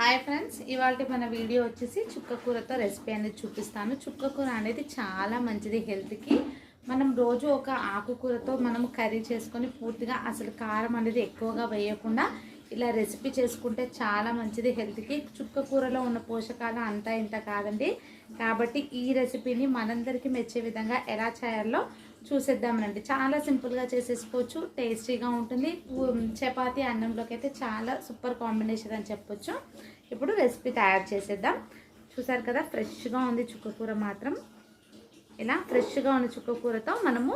Hi friends ఇవాళ మన video వచ్చేసి చుక్క కూరతో రెసిపీ అనేది చూపిస్తాను. చుక్క కూర అనేది చాలా మంచిది హెల్త్కి మనం రోజు ఒక ఆకుకూరతో మనం కర్రీ చేసుకొని పూర్తిగా అసలు కారం అనేది ఎక్కువగా వేయకుండా ఇలా రెసిపీ చేసుకుంటే చాలా మంచిది హెల్త్కి చుక్క కూరలో ఉన్న పోషకాలు అంతా ఇంత కాదండి. కాబట్టి ఈ రెసిపీని మనందరికీ మెచ్చే విధంగా ఎలా చేయాలో చూసేద్దామనండి. చాలా సింపుల్గా చేసేసుకోవచ్చు. టేస్టీగా ఉంటుంది. చపాతీ అన్నంలోకి అయితే చాలా సూపర్ కాంబినేషన్ అని చెప్పొచ్చు. ఇప్పుడు రెసిపీ తయారు చేసేద్దాం. చూసారు కదా ఫ్రెష్గా ఉంది చుక్కకూర మాత్రం. ఇలా ఫ్రెష్గా ఉన్న చుక్కకూరతో మనము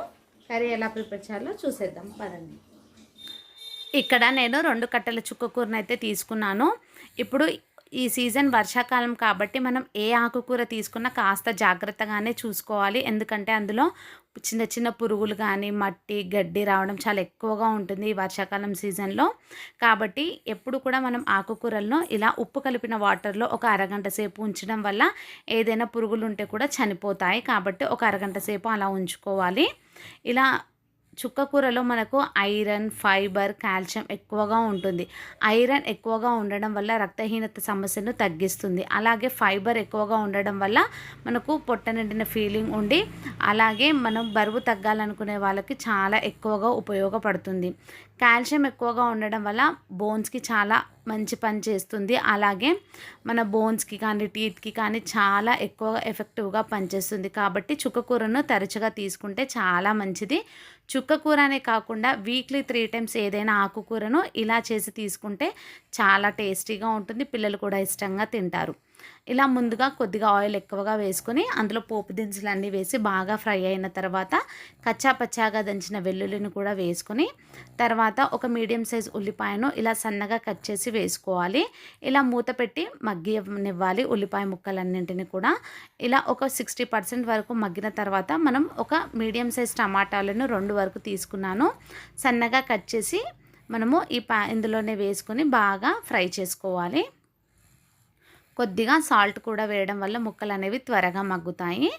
కర్రీ ఎలా ప్రిపేర్ చేయాలో చూసేద్దాం. పదండి. ఇక్కడ నేను రెండు కట్టల చుక్కకూరను అయితే తీసుకున్నాను. ఇప్పుడు ఈ సీజన్ వర్షాకాలం కాబట్టి మనం ఏ ఆకుకూర తీసుకున్నా కాస్త జాగ్రత్తగానే చూసుకోవాలి. ఎందుకంటే అందులో చిన్న చిన్న పురుగులు కానీ మట్టి గడ్డి రావడం చాలా ఎక్కువగా ఉంటుంది ఈ వర్షాకాలం సీజన్లో. కాబట్టి ఎప్పుడు కూడా మనం ఆకుకూరలను ఇలా ఉప్పు కలిపిన వాటర్లో ఒక అరగంట సేపు ఉంచడం వల్ల ఏదైనా పురుగులు ఉంటే కూడా చనిపోతాయి. కాబట్టి ఒక అరగంట సేపు అలా ఉంచుకోవాలి. ఇలా చుక్క కూరలో మనకు ఐరన్ ఫైబర్ కాల్షియం ఎక్కువగా ఉంటుంది. ఐరన్ ఎక్కువగా ఉండడం వల్ల రక్తహీనత సమస్యను తగ్గిస్తుంది. అలాగే ఫైబర్ ఎక్కువగా ఉండడం వల్ల మనకు పొట్ట నిండిన ఫీలింగ్ ఉండి అలాగే మనం బరువు తగ్గాలనుకునే వాళ్ళకి చాలా ఎక్కువగా ఉపయోగపడుతుంది. కాల్షియం ఎక్కువగా ఉండడం వల్ల బోన్స్కి చాలా మంచి పని చేస్తుంది. అలాగే మన బోన్స్కి కానీ టీత్కి కానీ చాలా ఎక్కువగా ఎఫెక్టివ్గా పనిచేస్తుంది. కాబట్టి చుక్కకూరను తరచుగా తీసుకుంటే చాలా మంచిది. చుక్కకూర అనే కాకుండా వీక్లీ త్రీ టైమ్స్ ఏదైనా ఆకుకూరను ఇలా చేసి తీసుకుంటే చాలా టేస్టీగా ఉంటుంది. పిల్లలు కూడా ఇష్టంగా తింటారు. ఇలా ముందుగా కొద్దిగా ఆయిల్ ఎక్కువగా వేసుకొని అందులో పోపు దినుసులు అన్నీ వేసి బాగా ఫ్రై అయిన తర్వాత కచ్చా పచ్చాగా దంచిన వెల్లుల్లిని కూడా వేసుకొని తర్వాత ఒక మీడియం సైజ్ ఉల్లిపాయను ఇలా సన్నగా కట్ చేసి వేసుకోవాలి. ఇలా మూత పెట్టి మగ్గినివ్వాలి ఉల్లిపాయ ముక్కలన్నింటిని కూడా. ఇలా ఒక సిక్స్టీ పర్సెంట్ వరకు మగ్గిన తర్వాత మనం ఒక మీడియం సైజ్ టమాటాలను రెండు వరకు తీసుకున్నాను. సన్నగా కట్ చేసి మనము ఈ పా ఇందులోనే వేసుకొని బాగా ఫ్రై చేసుకోవాలి. కొద్దిగా సాల్ట్ కూడా వేయడం వల్ల ముక్కలు అనేవి త్వరగా మగ్గుతాయి.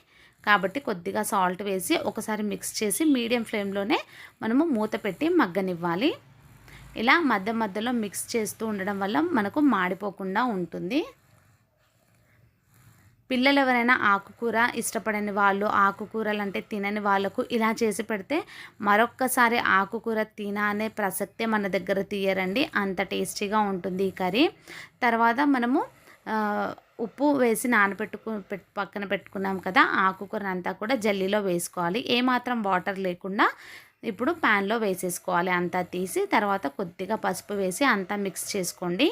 కాబట్టి కొద్దిగా సాల్ట్ వేసి ఒకసారి మిక్స్ చేసి మీడియం ఫ్లేమ్లోనే మనము మూత పెట్టి మగ్గనివ్వాలి. ఇలా మధ్య మధ్యలో మిక్స్ చేస్తూ ఉండడం వల్ల మనకు మాడిపోకుండా ఉంటుంది. పిల్లలు ఎవరైనా ఆకుకూర ఇష్టపడని వాళ్ళు ఆకుకూరలు అంటే తినని వాళ్ళకు ఇలా చేసి పెడితే మరొక్కసారి ఆకుకూర తిన అనే ప్రసక్తే మన దగ్గర తీయరండి. అంత టేస్టీగా ఉంటుంది ఈ కర్రీ. తర్వాత మనము ఉప్పు వేసి నానబెట్టుకు పక్కన పెట్టుకున్నాం కదా ఆకుకూర అంతా కూడా జల్లీలో వేసుకోవాలి. ఏమాత్రం వాటర్ లేకుండా ఇప్పుడు ప్యాన్లో వేసేసుకోవాలి. అంతా తీసి తర్వాత కొద్దిగా పసుపు వేసి అంతా మిక్స్ చేసుకోండి.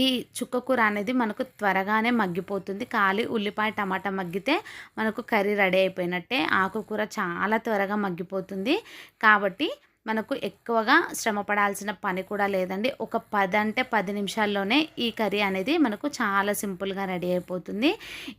ఈ చుక్కకూర అనేది మనకు త్వరగానే మగ్గిపోతుంది. ఖాళీ ఉల్లిపాయ టమాటా మగ్గితే మనకు కర్రీ రెడీ అయిపోయినట్టే. ఆకుకూర చాలా త్వరగా మగ్గిపోతుంది. కాబట్టి మనకు ఎక్కువగా శ్రమ పడాల్సిన పని కూడా లేదండి. ఒక పది అంటే పది నిమిషాల్లోనే ఈ కర్రీ అనేది మనకు చాలా సింపుల్గా రెడీ అయిపోతుంది.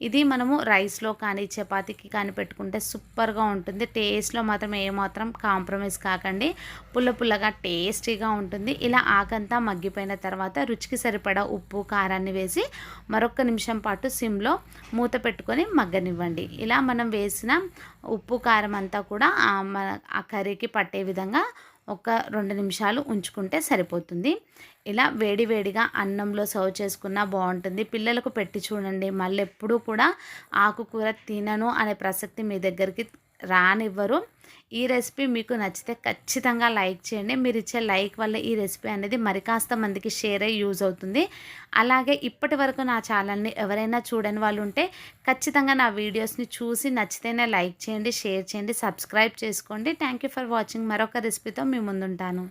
ఇది మనము రైస్లో కానీ చపాతీకి కానీ పెట్టుకుంటే సూపర్గా ఉంటుంది. టేస్ట్లో మాత్రం ఏమాత్రం కాంప్రమైజ్ కాకండి. పుల్ల పుల్లగా టేస్టీగా ఉంటుంది. ఇలా ఆకంతా మగ్గిపోయిన తర్వాత రుచికి సరిపడా ఉప్పు కారాన్ని వేసి మరొక నిమిషం పాటు సిమ్లో మూత పెట్టుకొని మగ్గనివ్వండి. ఇలా మనం వేసిన ఉప్పు కారం అంతా కూడా ఆ మన ఆ కర్రీకి పట్టే విధంగా ఒక రెండు నిమిషాలు ఉంచుకుంటే సరిపోతుంది. ఇలా వేడివేడిగా అన్నంలో సర్వ్ చేసుకున్నా బాగుంటుంది. పిల్లలకు పెట్టి చూడండి. మళ్ళీ ఎప్పుడూ కూడా ఆకుకూర తినను అనే ప్రసక్తి మీ దగ్గరికి రానివ్వరు. ఈ రెసిపీ మీకు నచ్చితే ఖచ్చితంగా లైక్ చేయండి. మీరు ఇచ్చే లైక్ వల్ల ఈ రెసిపీ అనేది మరి కాస్త మందికి షేర్ అయ్యి యూజ్ అవుతుంది. అలాగే ఇప్పటి వరకు నా ఛానల్ని ఎవరైనా చూడని వాళ్ళు ఉంటే ఖచ్చితంగా నా వీడియోస్ని చూసి నచ్చితేనే లైక్ చేయండి షేర్ చేయండి సబ్స్క్రైబ్ చేసుకోండి. Thank you for watching. మరొక రెసిపీతో మీ ముందుంటాను.